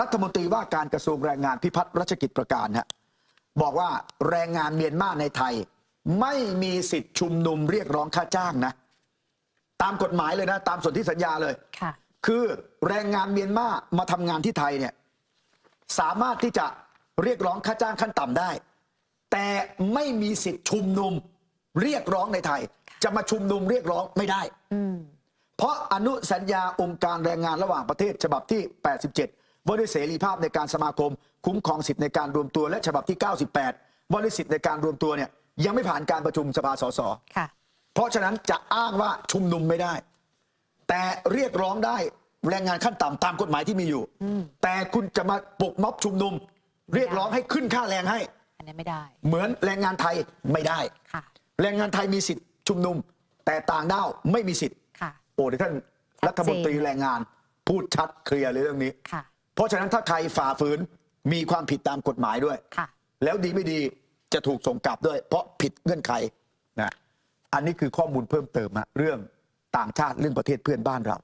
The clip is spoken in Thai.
รัฐมนตรีว่าการกระทรวงแรงงานพิพัฒน์รัชกิจประการฮะบอกว่าแรงงานเมียนมาในไทย ไม่มีสิทธิ์ชุมนุมเรียกร้องค่าจ้างนะ ตามกฎหมายเลยนะ ตามสนธิสัญญาเลยค่ะ คือแรงงานเมียนมามาทำงานที่ไทยเนี่ยสามารถที่จะเรียกร้องค่าจ้างขั้นต่ำได้ แต่ไม่มีสิทธิ์ชุมนุมเรียกร้องในไทย จะมาชุมนุมเรียกร้องไม่ได้ อืม เพราะอนุสัญญาองค์การแรงงานระหว่างประเทศฉบับที่ 87 ว่าด้วยเสรีภาพในการสมาคม คุ้มครองสิทธิในการรวมตัวและฉบับที่ 98 ว่าด้วยสิทธิในการรวมตัวเนี่ยยังไม่ผ่านการประชุมสภาสสค่ะเพราะฉะนั้นจะอ้างว่าชุมนุมไม่ได้ แต่เรียกร้องได้แรงงานขั้นต่ำตามกฎหมายที่มีอยู่ แต่คุณจะมาปลุกม็อบชุมนุม เรียกร้องให้ขึ้นค่าแรงให้อันนี้ไม่ได้ เหมือนแรงงานไทยไม่ได้ค่ะแรงงานไทยมีสิทธิ์ชุมนุม แต่ต่างด้าวไม่มีสิทธิ์ค่ะโอ้เดี๋ยวท่านชัดเจนรัฐมนตรีแรงงานพูดชัดเคลียร์เลยเรื่องนี้ค่ะ เพราะฉะนั้นถ้าใครฝ่าฝืนมีความผิดตามกฎหมายด้วย ค่ะ แล้วดีไม่ดีจะถูกส่งกลับด้วย เพราะผิดเงื่อนไขนะอันนี้คือข้อมูลเพิ่มเติมฮะเรื่องต่างชาติเรื่องประเทศเพื่อนบ้านเรา